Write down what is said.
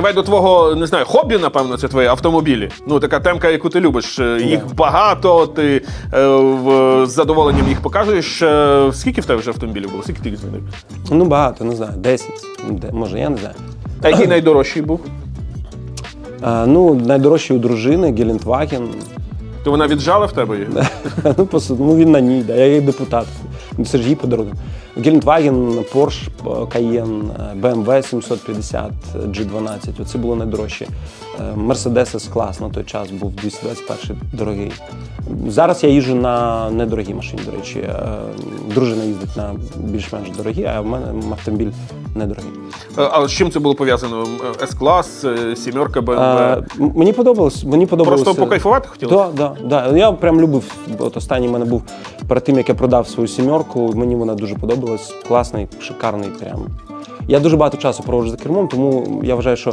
Давай до твого не знаю, хобі, напевно, це твої автомобілі. Ну, така темка, яку ти любиш. Е, Їх багато, ти е, в, з задоволенням їх показуєш. Е, скільки в тебе вже автомобілів було? Скільки ти їх змінив? Ну, багато, не знаю, 10, де- може, я не знаю. А який найдорожчий був? А, ну, найдорожчий у дружини Гелендваген. То вона віджала в тебе їх? ну, просто, ну, він на ній, да, я як депутат. Ну, ж її подарунок. Гелендваген, Porsche Cayenne, BMW 750, G12. Оце було найдорожче. Е, Mercedes S-Class на той час був 221 дорогий. Зараз я їжджу на недорогій машині, до речі. Е, Дружина їздить на більш-менш дорогі, а в мене автомобіль недорогий. Е, А з чим це було пов'язано? Е, С-клас, е, сімерка, Е, BMW? Мені подобалось. Мені подобалося. Просто покайфувати хотіли? Так, да, да. Я прям любив. От останній в мене був перед тим, як я продав свою сімерку. Мені вона дуже подобалась. Класний, шикарний. Прям. Я дуже багато часу проводжу за кермом, тому я вважаю, що